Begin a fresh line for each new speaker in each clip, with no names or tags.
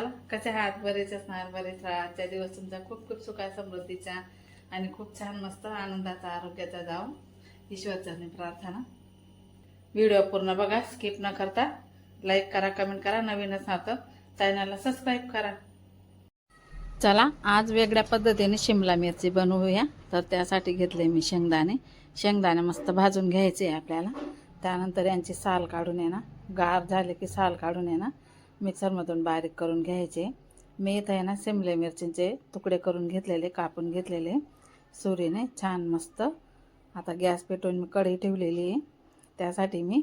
चला कसे आहात? बरेच असणार बरेच राहा आजच्या दिवस तुमचा खूप खूप सुखा समृद्धीचा आणि खूप छान मस्त आनंदाचा आरोग्याचा जाव ईश्वरचरणी प्रार्थना. व्हिडिओ पूर्ण बघा स्किप न करता. लाईक करा कमेंट करा नवीन असणार तर चॅनलला सबस्क्राईब करा. चला आज वेगळ्या पद्धतीने शिमला मिरची बनवूया. तर त्यासाठी घेतले मी शेंगदाणे. शेंगदाणे मस्त भाजून घ्यायचे आपल्याला. त्यानंतर यांची साल काढून येणार. गार झाले की साल काढून येणार. मिक्सरमधून बारीक करून घ्यायचे. मी इथं आहे ना शिमले मिरचींचे तुकडे करून घेतलेले कापून घेतलेले. सुरीने छान मस्त. आता गॅस पेटवून मी कढी ठेवलेली आहे. त्यासाठी मी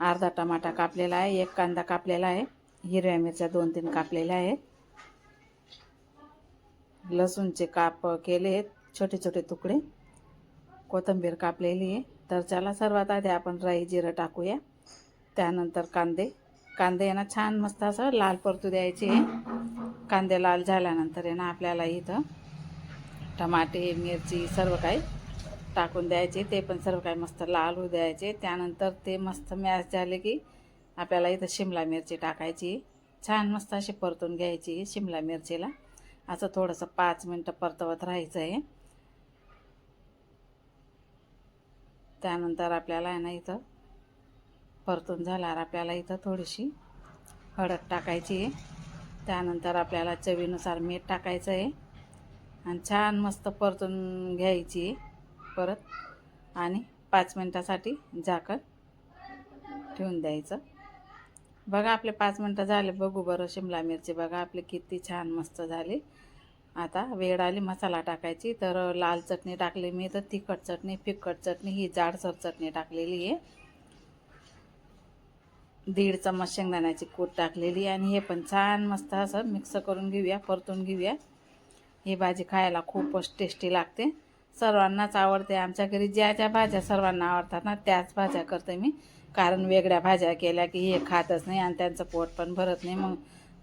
अर्धा टमाटा कापलेला आहे एक कांदा कापलेला आहे हिरव्या मिरच्या दोन तीन कापलेल्या आहेत. लसूणचे काप केले आहेत छोटे छोटे तुकडे. कोथिंबीर कापलेली आहे. तर त्याला सर्वात आधी आपण राई जिरं टाकूया. त्यानंतर कांदे. कांदे आहे ना छान मस्त असं लाल परतू द्यायचे. कांदे लाल झाल्यानंतर आहे ना आपल्याला इथं टमाटे मिरची सर्व काही टाकून द्यायचे. ते पण सर्व काही मस्त लाल होऊ द्यायचे. त्यानंतर ते मस्त मॅश झाले की आपल्याला इथं शिमला मिरची टाकायची. छान मस्त अशी परतून घ्यायची शिमला मिरचीला. असं थोडंसं पाच मिनटं परतवत राहायचं आहे. त्यानंतर आपल्याला आहे ना इथं परतून झाल्यावर आपल्याला इथं थोडीशी. हळद टाकायची आहे. त्यानंतर आपल्याला चवीनुसार मीठ टाकायचं आहे. आणि छान मस्त परतून घ्यायची आहे. परत आणि पाच मिनटासाठी झाकण ठेवून द्यायचं. बघा आपले पाच मिनटं झाले. बघू बरं शिमला मिरची. बघा आपली किती छान मस्त झाली. आता वेळ आली मसाला टाकायची. तर लाल चटणी टाकली मी. तर तिखट चटणी फिकट चटणी ही जाडसर चटणी टाकलेली आहे. दीड चम्मच शेंगदाण्याची कूट टाकलेली आणि हे पण छान मस्त असं मिक्स करून घेऊया परतून घेऊया. ही भाजी खायला खूपच टेस्टी लागते. सर्वांनाच आवडते. आमच्या घरी ज्या ज्या भाज्या सर्वांना आवडतात ना त्याच भाज्या करते मी. कारण वेगळ्या भाज्या केल्या की हे खातच नाही आणि त्यांचं पोट पण भरत नाही. मग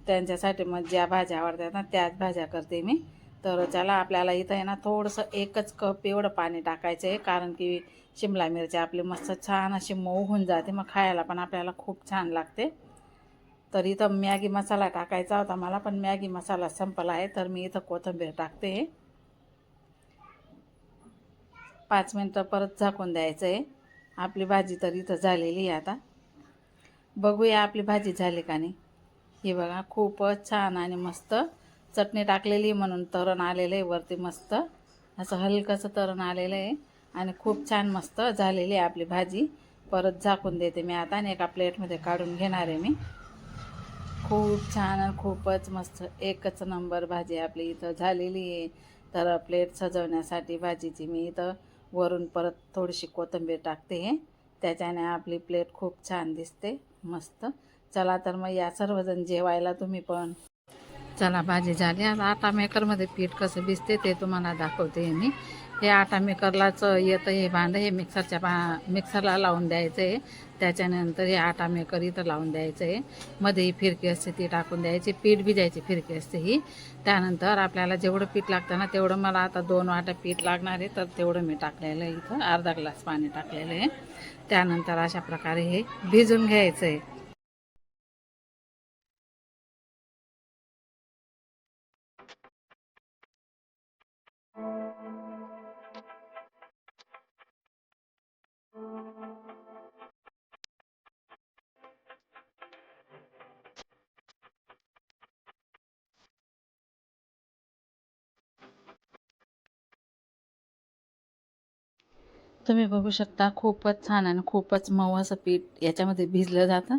त्यांच्यासाठी मग ज्या भाज्या आवडतात ना त्याच भाज्या करते मी. तर चला आपल्याला इथं आहे ना थोडंसं एकच कप एवढं पाणी टाकायचं आहे कारण की शिमला मिरची आपली मस्त छान अशी मऊ होऊन जाते मग खायला पण आपल्याला खूप छान लागते. तर इथं मॅगी मसाला टाकायचा होता मला पण मॅगी मसाला संपला आहे तर मी इथं कोथिंबीर टाकते. पाच मिनटं परत झाकून द्यायचं आहे. आपली भाजी तर इथं झालेली आहे आता. बघूया आपली भाजी झाली का नाही. हे बघा खूपच छान आणि मस्त चटणी टाकलेली म्हणून तरण आलेलं आहे वरती मस्त. असं हलकंसं तरण आलेलं आहे. आणि खूप छान मस्त झालेली आहे आपली भाजी. परत झाकून देते मी आता आणि एका प्लेटमध्ये काढून घेणार आहे मी. खूप छान आणि खूपच मस्त एकच नंबर भाजी आपली इथं झालेली आहे. तर प्लेट सजवण्यासाठी भाजीची मी इथं वरून परत थोडीशी कोथिंबीर टाकते. त्याच्याने आपली प्लेट खूप छान दिसते. मस्त. चला तर मग या सर्वजण जेवायला तुम्ही पण. चला भाजी झाली. आता आटा मेकरमध्ये पीठ कसं भिजते ते तुम्हाला दाखवते मी. हे आटा मेकरलाच येतं हे भांडं हे मिक्सरच्या भा मिक्सरला लावून द्यायचं आहे त्याच्यानंतर हे आटा मेकर इथं लावून द्यायचं आहे मध्ये ही फिरकी असते ती टाकून द्यायची. पीठ भिजायची फिरकी असते ही. त्यानंतर आपल्याला जेवढं पीठ लागतं ना तेवढं मला आता दोन वाटा पीठ लागणार आहे. तर तेवढं मी टाकलेलं आहे इथं. अर्धा ग्लास पाणी टाकलेलं आहे. त्यानंतर अशा प्रकारे हे भिजून घ्यायचं आहे तुम्ही बघू शकता खूपच छान आणि खूपच मऊ असं पीठ याच्यामध्ये भिजलं जातं.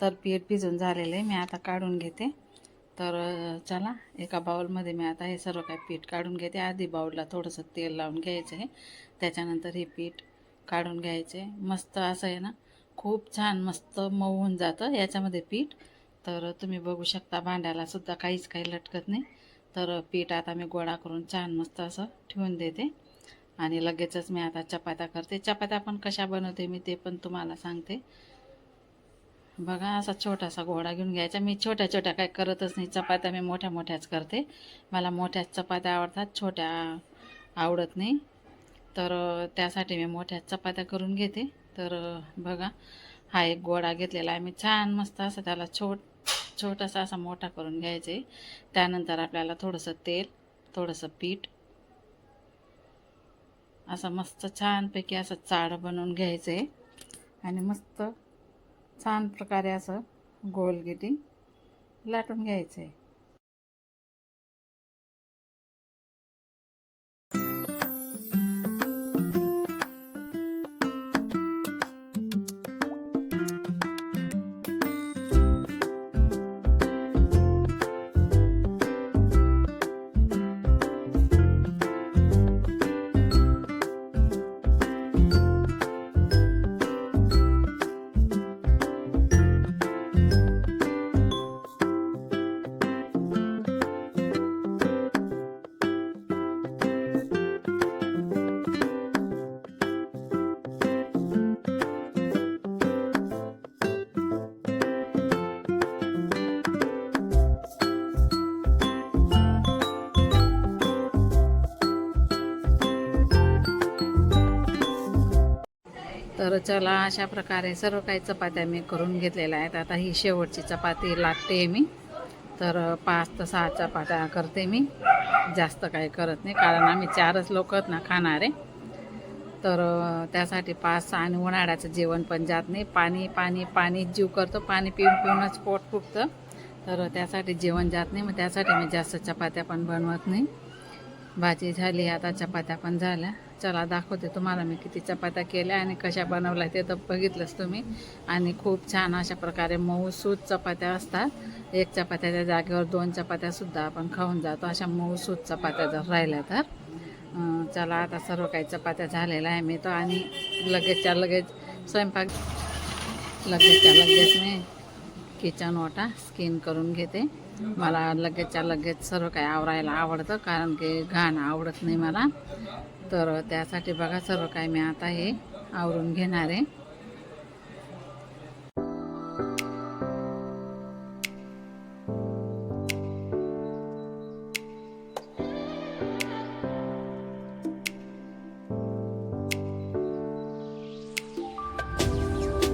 तर पीठ भिजून झालेलं आहे मी आता काढून घेते. तर चला एका बाउलमध्ये मी आता हे सर्व काही पीठ काढून घेते. आधी बाउलला थोडंसं तेल लावून घ्यायचं आहे. त्याच्यानंतर हे पीठ काढून घ्यायचे. मस्त असं आहे ना खूप छान मस्त मऊ होऊन जातं याच्यामध्ये पीठ. तर तुम्ही बघू शकता भांड्याला सुद्धा काहीच काही लटकत नाही. तर पीठ आता मी गोळा करून छान मस्त असं ठेवून देते. आणि लगेचच मी आता चपात्या करते. चपात्या पण कशा बनवते मी ते पण तुम्हाला सांगते. बघा असा छोटासा घोडा घेऊन घ्यायचा. मी छोट्या छोट्या काय करतच नाही. चपात्या मी मोठ्या मोठ्याच करते. मला मोठ्याच चपात्या आवडतात छोट्या आवडत नाही. तर त्यासाठी मी मोठ्या चपात्या करून घेते. तर बघा हा एक गोळा घेतलेला आहे. मी छान मस्त असं त्याला छोट छोटासा असा मोठा करून घ्यायचे. त्यानंतर आपल्याला थोडंसं तेल थोडंसं पीठ असं मस्त छानपैकी असं चाड बनवून घ्यायचं. आहे आणि मस्त छान प्रकारे असं गोलगिटी लाटून घ्यायचं. आहे तर चला अशा प्रकारे सर्व काही चपात्या मी करून घेतलेल्या आहेत. आता ही शेवटची चपाती लागते मी. तर पाच तर सहा चपात्या करते मी. जास्त काही करत नाही कारण आम्ही चारच लोक आहेत ना खाणारे. तर त्यासाठी पाच सहा आणि उन्हाळ्याचं जेवण पण जात नाही. पाणी पाणी पाणी जीव करतो. पाणी पिऊन पिऊनच पोट फुटतं तर त्यासाठी जेवण जात नाही. मग त्यासाठी मी जास्त चपात्या पण बनवत नाही. भाजी झाली आता चपात्या पण झाल्या. चला दाखवते तुम्हाला मी किती चपात्या केल्या आणि कशा बनवल्या ते तर बघितलंच तुम्ही. आणि खूप छान अशा प्रकारे मऊसूत चपात्या असतात. एक चपात्याच्या जागेवर दोन चपात्यासुद्धा आपण खाऊन जातो. अशा मऊसूत चपात्या जर राहिल्या तर. चला आता सर्व काही चपात्या झालेल्या आहे मी तो आणि लगेचच्या लगेच स्वयंपाक लगेचच्या लगेच मी किचन ओटा स्किन करून घेते. मला लगेचच्या लगेच सर्व काही आवरायला आवडतं कारण की घाण आवडत नाही मला. तर त्यासाठी बघा सर्व काही मी आता हे आवरून घेणार आहे.